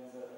there's a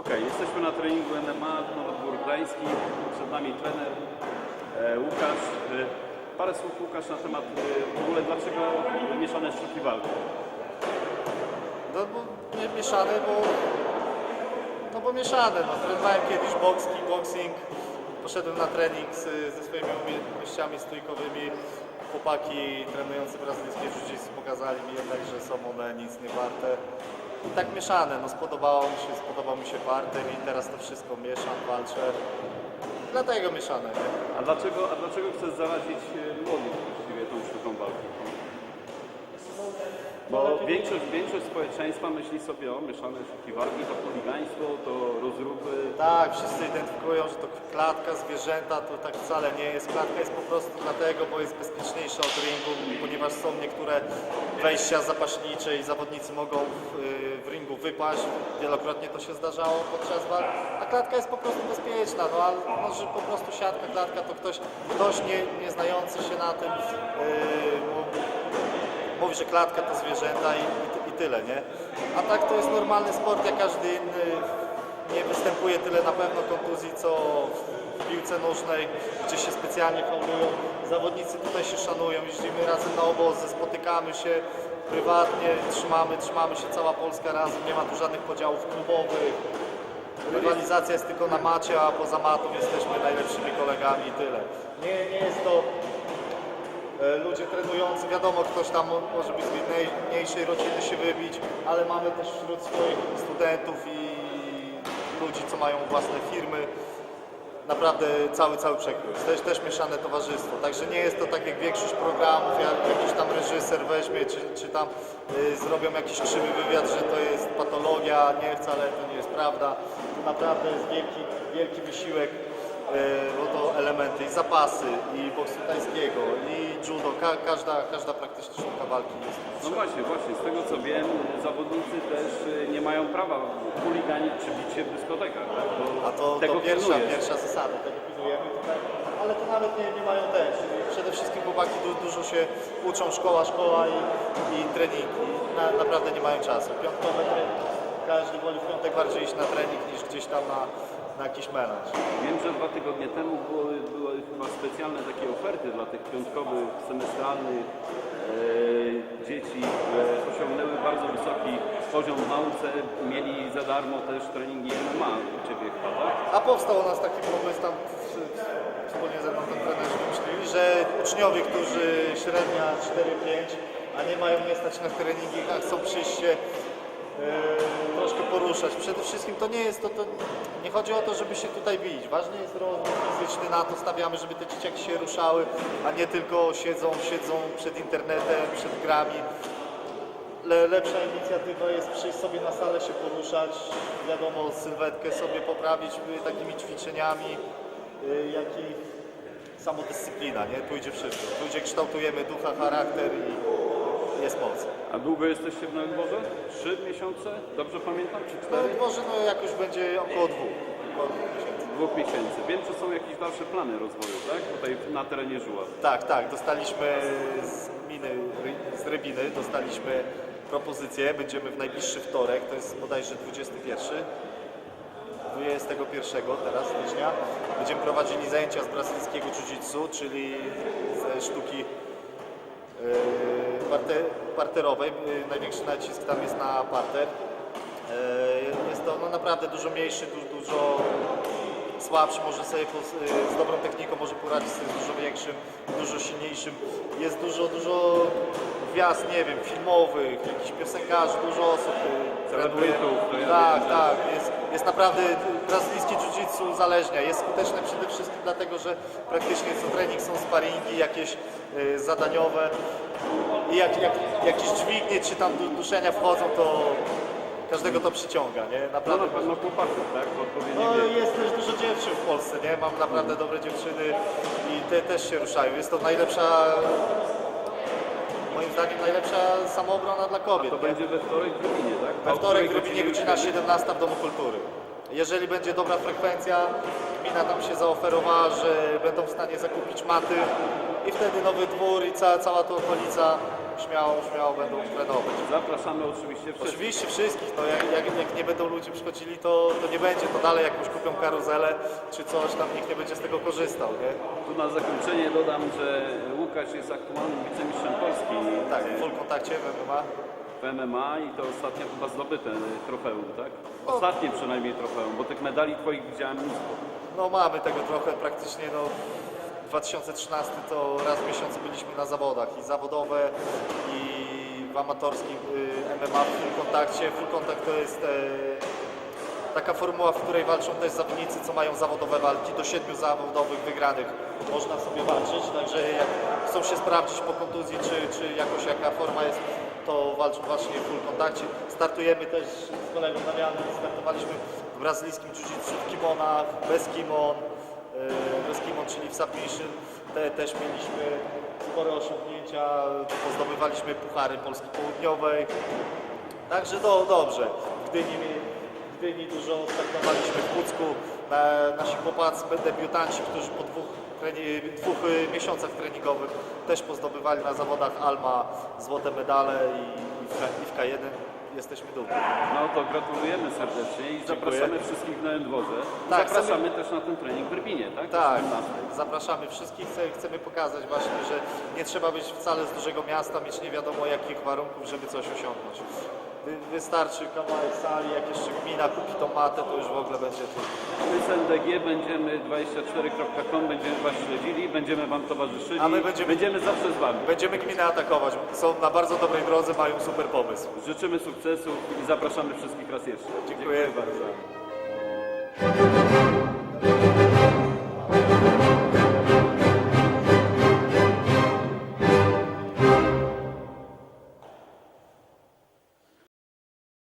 Okej, jesteśmy na treningu NMA, Nowodwór Gdański, przed nami trener e, Łukasz. E, parę słów Łukasz na temat e, w ogóle dlaczego mieszane sztuki walki. No bo nie mieszane, bo no bo mieszane. No, trenowałem kiedyś boks, kickboxing, poszedłem na trening z, ze swoimi umiejętnościami stójkowymi. Chłopaki trenujący brazylijskie jiu pokazali mi jednak, że są one nic nie warte. Tak mieszane, no spodobało mi się, spodobał mi się parter i teraz to wszystko mieszam, walczę. Dlatego mieszane, nie? A dlaczego, a dlaczego chcesz zarazić e, młodych właściwie tą sztuką walki? Bo większość, większość społeczeństwa myśli sobie o mieszane sztuki walki, to chuligaństwo, to rozruchy. Tak, wszyscy identyfikują, że to klatka, zwierzęta, to tak wcale nie jest. Klatka jest po prostu dlatego, bo jest bezpieczniejsza od ringu, ponieważ są niektóre wejścia zapaśnicze i zawodnicy mogą y, wypaść. Wielokrotnie to się zdarzało podczas walk, a klatka jest po prostu bezpieczna. No, a że po prostu siatka, klatka to ktoś, ktoś nie, nie znający się na tym yy, mówi- że klatka to zwierzęta i, i, i tyle, nie? A tak to jest normalny sport jak każdy inny. Nie występuje tyle na pewno kontuzji, co w piłce nożnej, gdzie się specjalnie faulują. Zawodnicy tutaj się szanują, jeździmy razem na obozy, spotykamy się prywatnie, trzymamy, trzymamy się cała Polska razem, nie ma tu żadnych podziałów klubowych. Rywalizacja jest tylko na macie, a poza matą jesteśmy najlepszymi kolegami i tyle. Nie, nie jest to e, ludzie trenujący, wiadomo, ktoś tam mo- może być z mniej- mniejszej rodziny się wybić, ale mamy też wśród swoich studentów i ludzi, co mają własne firmy, naprawdę cały, cały przekrój. Też, też mieszane towarzystwo, także nie jest to tak jak większość programów, jak jakiś tam reżyser weźmie, czy, czy tam y, zrobią jakiś krzywy wywiad, że to jest patologia, nie, wcale to nie jest prawda. To naprawdę jest wielki, wielki wysiłek, bo to elementy i zapasy, i boksu tajskiego, i judo, Ka każda, każda praktycznie sztuka walki jest. No właśnie, właśnie, z tego co wiem, zawodnicy też e, nie mają prawa chuliganić czy bić się w dyskotekach. Tak? Bo A to, tego to pierwsza, pilnujesz. pierwsza zasada, tego pilnujemy tutaj, ale to nawet nie, nie mają też. Przede wszystkim chłopaki du, dużo się uczą, szkoła, szkoła i, i treningi. Na, naprawdę nie mają czasu. Piątkowe trening, każdy woli w piątek bardziej iść na trening niż gdzieś tam na, na jakiś melanż. Wiem, że dwa tygodnie temu były, były chyba specjalne takie oferty dla tych piątkowych, semestralnych e, dzieci, które osiągnęły bardzo wysoki poziom w nauce, mieli za darmo też treningi MMA u Ciebie chyba, tak? A powstał u nas taki pomysł tam w- wspólnie ze mną ten trenerzy wymyślili, że uczniowie, którzy średnia 4-5, a nie mają nie stać na treningi, a chcą przyjść się troszkę poruszać. Przede wszystkim to nie jest to, to nie chodzi o to, żeby się tutaj bić. Ważny jest rozwój fizyczny, na to stawiamy, żeby te dzieciaki się ruszały, a nie tylko siedzą, siedzą przed internetem, przed grami. Le, lepsza inicjatywa jest przyjść sobie na salę, się poruszać, wiadomo, sylwetkę sobie poprawić takimi ćwiczeniami, y, jak i samodyscyplina, nie? Tu idzie wszystko. Tu idzie kształtujemy ducha, charakter i jest moc. A długo jesteście w Nowym Dworze? Trzy miesiące? Dobrze pamiętam? Czy No cztery? może no, jakoś będzie około dwóch, około dwóch miesięcy. Dwóch miesięcy. Wiem, że są jakieś dalsze plany rozwoju, tak? Tutaj na terenie Żuła. Tak, tak, dostaliśmy z gminy, Ry- z Rybiny, dostaliśmy propozycję, będziemy w najbliższy wtorek, to jest bodajże 21, 21 teraz stycznia, będziemy prowadzili zajęcia z brazylijskiego jiu-jitsu, czyli ze sztuki yy, parte, parterowej, Yy, największy nacisk tam jest na parter. Yy, Jest to no, naprawdę dużo mniejszy, du- dużo słabszy, może sobie y, z dobrą techniką może poradzić sobie z dużo większym, dużo silniejszym. Jest dużo, dużo gwiazd, nie wiem, filmowych, jakichś piosenkarzy, dużo osób y. Celebrytów, Tak, wiem, tak. Jest, jest naprawdę brazylijskie jiu-jitsu uzależnia. Jest skuteczne przede wszystkim dlatego, że praktycznie co trening są sparingi, jakieś y, zadaniowe. I jak, jak jakieś dźwignie czy tam du- duszenia wchodzą, to każdego to przyciąga, nie? No Naprawdę. na pewno chłopaków, tak? No wieku. jest też dużo dziewczyn w Polsce, nie? Mam naprawdę dobre dziewczyny i te też się ruszają. Jest to najlepsza, moim zdaniem najlepsza samoobrona dla kobiet. To nie? będzie we wtorek w Lubinie, tak? We wtorek w godzinie godzina wtedy? 17 w Domu Kultury. Jeżeli będzie dobra frekwencja, gmina nam się zaoferowała, że będą w stanie zakupić maty i wtedy Nowy Dwór i cała, cała ta okolica śmiało, śmiało będą trenować. Zapraszamy oczywiście wszystkich. Oczywiście wszystkich, no jak, jak, jak nie będą ludzie przychodzili, to, to nie będzie to dalej jakąś kupią karuzelę czy coś, tam nikt nie będzie z tego korzystał, nie? Tu na zakończenie dodam, że Łukasz jest aktualnym wicemistrzem Polski Tak, w full kontakcie MMA. w MMA i to ostatnio chyba zdobyte trofeum, tak? Ostatnie przynajmniej trofeum, bo tych medali twoich widziałem mnóstwo. No mamy tego trochę praktycznie, no w 2013 to raz w miesiącu byliśmy na zawodach i zawodowe i w amatorskim y, MMA w full kontakcie. Full kontakt to jest e, taka formuła, w której walczą też zawodnicy, co mają zawodowe walki, do siedmiu zawodowych wygranych można sobie walczyć, także jak chcą się sprawdzić po kontuzji, czy, czy jakoś jaka forma jest, to walczą właśnie w full kontakcie. Startujemy też z kolegą Damianem, startowaliśmy w brazylijskim jiu-jitsu w kimonach, bez kimon, e, bez kimon, czyli w submission. Te, też mieliśmy spore osiągnięcia, pozdobywaliśmy puchary Polski Południowej. Także do, dobrze. W Gdyni, w Gdyni dużo startowaliśmy w Pucku. Na, nasi chłopacy, debiutanci, którzy po dwóch, treni- dwóch y, miesiącach treningowych też pozdobywali na zawodach Alma złote medale i, i w K1 jesteśmy dumni. No to gratulujemy serdecznie i zapraszamy wszystkich na Endworze. Tak, zapraszamy też na ten trening w Rybnie, tak? Tak, 17. zapraszamy wszystkich. Chce- Chcemy pokazać właśnie, że nie trzeba być wcale z dużego miasta, mieć nie wiadomo jakich warunków, żeby coś osiągnąć. Wy- Wystarczy kawałek sali, jak jeszcze gmina kupi tą matę, to już w ogóle będzie to. My z NDG będziemy 24.com, będziemy Was śledzili, będziemy Wam towarzyszyli, A my będziemy- będziemy zawsze z Wami. Będziemy gminę atakować. Są na bardzo dobrej drodze, mają super pomysł. Życzymy sukcesów i zapraszamy wszystkich raz jeszcze. Dziękuję bardzo.